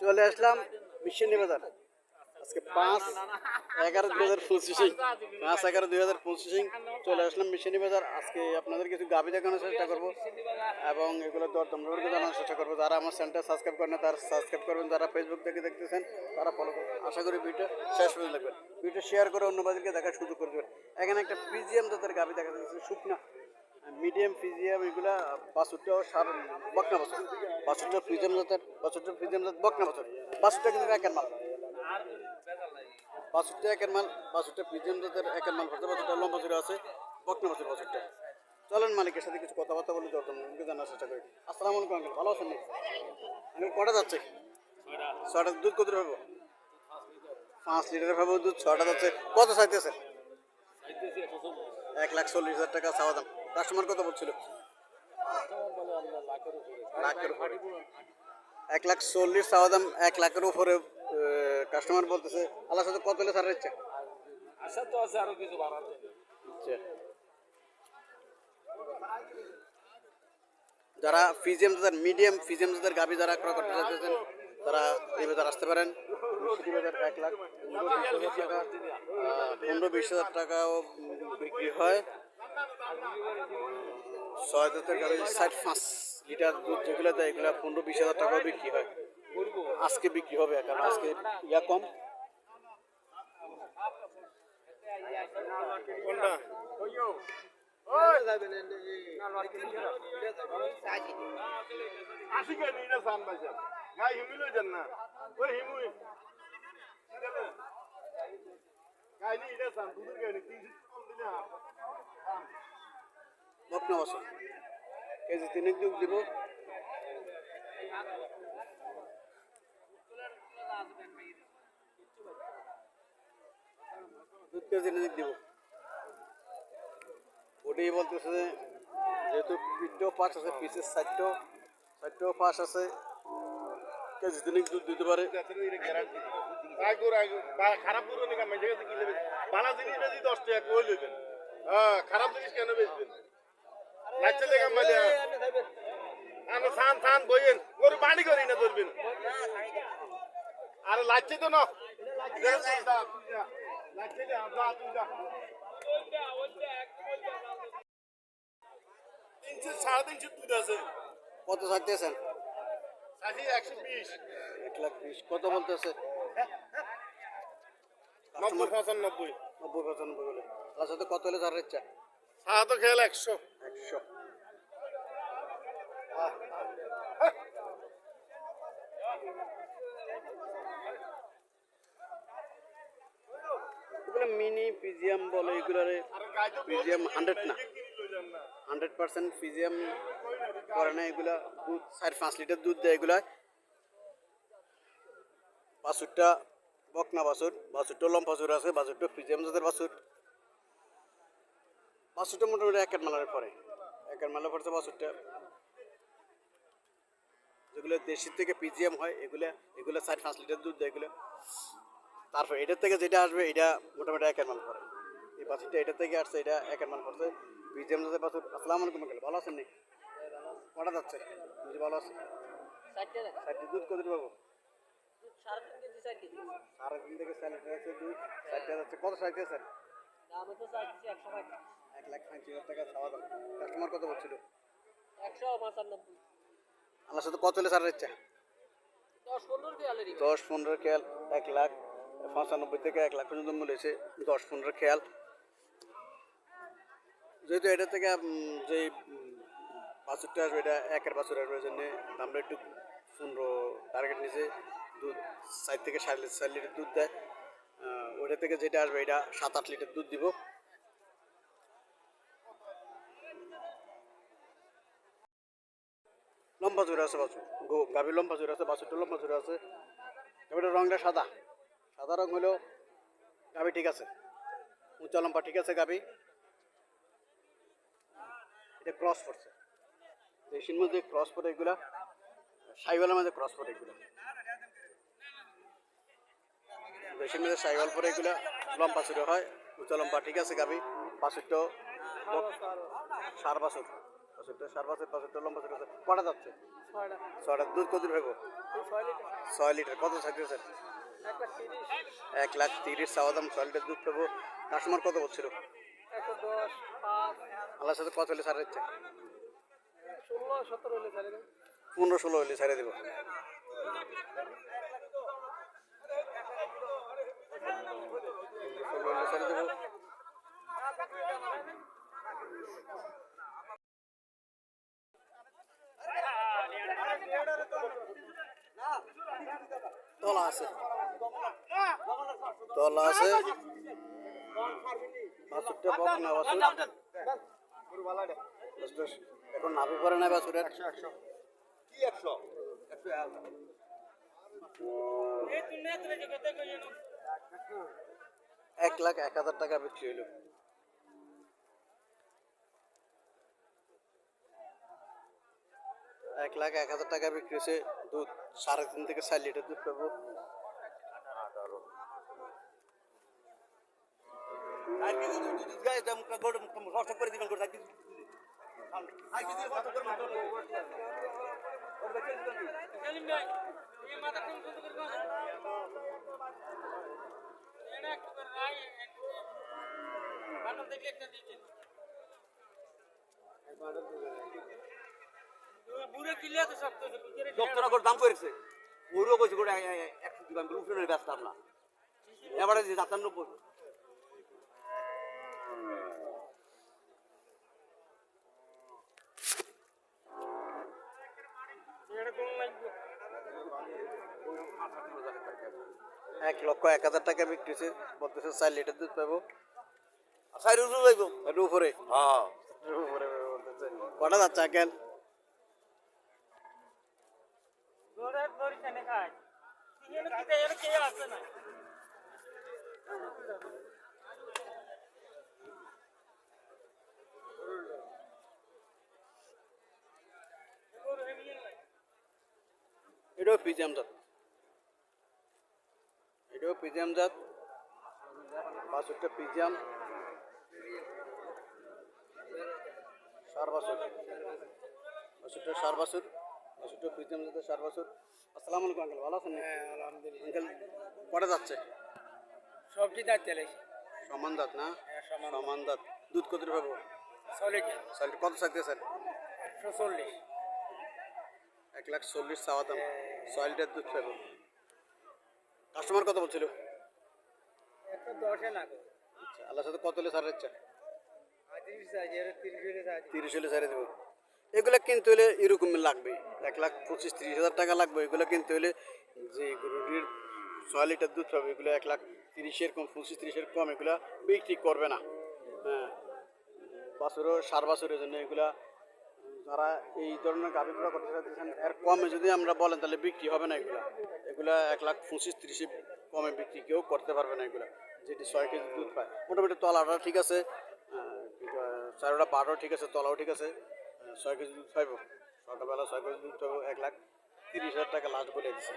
চলে আসলাম মিশনী বাজার। আজকে পাঁচ এগারো দুই হাজার পঁচিশে পাঁচ এগারো দুই হাজার পঁচিশে চলে আসলাম মিশনী বাজার। আজকে আপনাদের কিছু গাভি দেখানোর চেষ্টা করব এবং এগুলো দর দমকে জানানোর চেষ্টা করব। যারা আমার চ্যানেলটা সাবস্ক্রাইব করেন তারা সাবস্ক্রাইব করবেন। যারা ফেসবুক থেকে দেখতেছেন, তারা ফলো করবেন। আশা করি ভিডিও শেষ পর্যন্ত দেখবেন। ভিডিও শেয়ার করে অন্য বাজারকে দেখার সুযোগ করে দেবেন। এখানে একটা পিজিএম জাতের গাভি দেখা যাচ্ছে, শুকনা। মিডিয়াম ফিজিয়াম এগুলা বাছুরটা সার বকনা বছর। বাছুরটা ফ্রিজিয়াম জাতের বাছুরটা ফ্রিজিয়াম জাত বকনা বছর। বাছুরটা কিন্তু একের মাল। বাছুরটা একের মাল বাছুরটা ফ্রিজিয়াম জাতের একের মাল হচ্ছে বাছুরটা লম্বা জুড়ে আছে, বকনা বছর বাছুরটা চলেন মালিকের সাথে কিছু কথাবার্তা বলে দরকার আমাকে জানার চেষ্টা করি। আসসালামু আলাইকুম আঙ্কেল, ভালো আছেন আঙ্কেল, কটা যাচ্ছে? ছটা দুধ কত হবে পাঁচ লিটার হবে দুধ ছটা যাচ্ছে। কত চাইতেছে এক লাখ চল্লিশ হাজার টাকা চাওয়া দাম। কাস্টমার কত বলছিল? এক লাখ চল্লিশ চাওয়া দাম এক লাখের উপরে কাস্টমার বলতেছে। আল্লাহ সাথে কত হলে ছাড়ার ইচ্ছা? আশা তো আছে আরও কিছু বাড়াতে আচ্ছা। যারা ফিজিয়াম যাদের মিডিয়াম ফিজিয়াম যাদের গাভি যারা ক্রয় করতে চাইতেছেন তারা এই বাজার আসতে পারেন। বাজার এক লাখ পনেরো বিশ হাজার টাকা পনেরো বিশ হাজার টাকাও বিক্রি হয়। ছয় দুধ পনেরো বিশ হাজার টাকাও বিক্রি হয়। আজকে বিক্রি হবে না ওই হিমুই গাই নি ইনা সান দুধের গাই নি তিন কম দিলে বকনা বছর কেজি তিনেক দুধ দিব। দুধ কেজি দিব। ওটাই বলতেছে যে, যেহেতু পিঠটাও পাঁচ আছে, পিসের সাইডটাও সাইডটাও পাঁচ আছে। কেজি তিনেক দুধ দিতে পারে। খারাপ বেশি ভালো জিনিস বেশি দশ টাকা কই লইবেন? হ্যাঁ খারাপ জিনিস কেন বেচবেন? সান সান বইয়েন। গরু করি না ধরবেন। আরে তো না। তিনশো সাড়ে তিনশো দুধ আছে। কত চাইতেছেন? একশো বিশ। এক লাখ বিশ। কত বলতেছে? নব্বই পঁচানব্বই। নব্বই পঁচানব্বই বলে। তার সাথে কত হলে তার ইচ্ছা সাহা তো খেয়াল একশো। একশো। মিনি পিজিয়াম বলে এগুলারে পিজিয়াম হান্ড্রেড না। হান্ড্রেড পার্সেন্ট পিজিয়াম করে না এগুলা। দুধ, চার, পাঁচ লিটার দুধ দেয় এগুলা বাছুরটা বকনা বাছুর। বাছুরটা লম্বা বাছুর আছে বাছুরটা পিজিয়াম জাতের বাছুর। বাছুরটা মোটামুটি একের মালার পরে। একের মালা পড়ছে বাছুরটা যেগুলো দেশির থেকে পিজিএম হয় এগুলো এগুলো চার পাঁচ লিটার দুধ দেয় এগুলো। তারপর এটার থেকে যেটা আসবে এটা মোটামুটি একের মাল পড়ে এই বাছুরটা এটা থেকে আসছে এটা একের মাল পড়ছে পিজিএম জাতের বাছুর আসসালামু আলাইকুম আঙ্কেল ভালো আছেন নি কটা যাচ্ছে? বুঝি ভালো আছে? ষাটটি দুধ কত পাবো থেকে চার লিটার আছে দুধ ষাটটা যাচ্ছে। কত এক লাখ হাজার টাকা খাওয়া দাওয়া। কাস্টমার কত বলছিল? আমার সাথে কত হলে সারার ইচ্ছা? দশ পনেরো খেয়াল এক লাখ পঁচানব্বই থেকে এক লাখ পর্যন্ত মূল্য এসে দশ পনেরো খেয়াল। যেহেতু এটা থেকে যে বাছুরটা আসবে এটা একের বাছুর আসবে জন্য দামটা একটু পনেরো টার্গেট নিচে দুধ চার থেকে সাড়ে লিটার চার লিটার দুধ দেয়। ওইটা থেকে যেটা আসবে এটা সাত আট লিটার দুধ দিব। লম্বা জোরে আছে বাছুর। গাভীর লম্বা জোরে আছে বাছুরটা লম্বা জোরে আছে। গাভীটার রংটা সাদা। সাদা রং হলেও গাভী ঠিক আছে। উঁচা লম্বা ঠিক আছে গাভী। এটা ক্রস পড়ছে। দেশির মধ্যে ক্রস পড়ে এগুলা। সাইওয়ালের মধ্যে ক্রস পড়ে এগুলা। দেশির মধ্যে সাইওয়াল পরে এগুলা। লম্বা চুরে হয়, উঁচা লম্বা ঠিক আছে গাভী। বাছুরটাও সার বাছুর। সার বাছুর বাছুরটা লম্বা আছে। কটা যাচ্ছে? ছয়টা। দুধ কত ভেবো ছয় লিটার। কত থাকতেছে একটা তিরিশ। এক লাখ তিরিশ চাওয়া দাম ছয় লিটার দুধ পাবো। কাস্টমার কত বলছিল? আল্লাহর সাথে কত হলে ছাড় দিচ্ছে। পনেরো ষোলো হলে ছেড়ে দেবো। ষোলো হলে ছেড়ে দেবো। তলা আছে। তলা আছে। বাছুরটা বাছুর। এখন নাভি পরে না বাছুরের? কি একশো? এক লাখ এক হাজার টাকা বিক্রি হইল। এক লাখ এক হাজার টাকা বিক্রি হয়েছে দুধ সাড়ে তিন থেকে চার লিটার দুধ পাবো। ডক্টরা করে দাম করেছে ওইরও কইছে করে একশো দিবান উপরে ব্যস্ত আপনার এবারে যে যাতার এক লক্ষ এক হাজার টাকা বিক্রি হয়েছে বলতেছে চার লিটার দুধ পাবো। এর উপরে হ্যাঁ এর উপরে বলতেছে কটা যাচ্ছে আকেল এটাও পিজিএম জাত। এটাও পিজিএম জাত। বাছুরটা পিজিএম সার বাছুর বাছুরটা সার বাছুর বাছুরটা পিজিএম জাতের সার বাছুর। আসসালামু আলাইকুম আঙ্কেল ভালো আছেন হ্যাঁ আলহামদুলিল্লাহ। আঙ্কেল কটা যাচ্ছে? সবজি দাঁত তেলে সমান দাঁত না? হ্যাঁ, সমান দাঁত। দুধ কত পাবো? চলে স্যার কত থাকতে স্যার? একশো চল্লিশ। এক লাখ চল্লিশ চাওয়া দাম ছয় লিটার দুধ পাবো কাস্টমার কত বলছিল? একশো দশে না আচ্ছা আল্লাহর সাথে কত হলে ছাড় ইচ্ছা তিরিশ হলে ছেড়ে দেবো। এগুলো কিনতে হলে এরকম লাগবে। এক লাখ পঁচিশ তিরিশ হাজার টাকা লাগবে, এগুলো কিনতে হলে যে গরুটির ছয় লিটার দুধ পাবে, এগুলো এক লাখ তিরিশের কম পঁচিশ তিরিশের কম, এগুলো বিক্রি করবে না। হ্যাঁ। বাছুরও, সার বাছুরের জন্য এগুলা যারা এই ধরনের গাভিগুলো করতে চাইতেছেন এর কমে যদি আমরা বলেন তাহলে বিক্রি হবে না এগুলা। এগুলা এক লাখ পঁচিশ তিরিশে কমে বিক্রি কেউ করতে পারবে না এগুলা, যেটি ছয় কেজি দুধ পায়। মোটামুটি তলাটা ঠিক আছে চারোটা বারো ঠিক আছে, তলাও ঠিক আছে। ছয় কেজি দুধ পাইব সকালবেলা ছয় কেজি দুধ পাইব এক লাখ তিরিশ হাজার টাকা লাস্ট বলে দিচ্ছে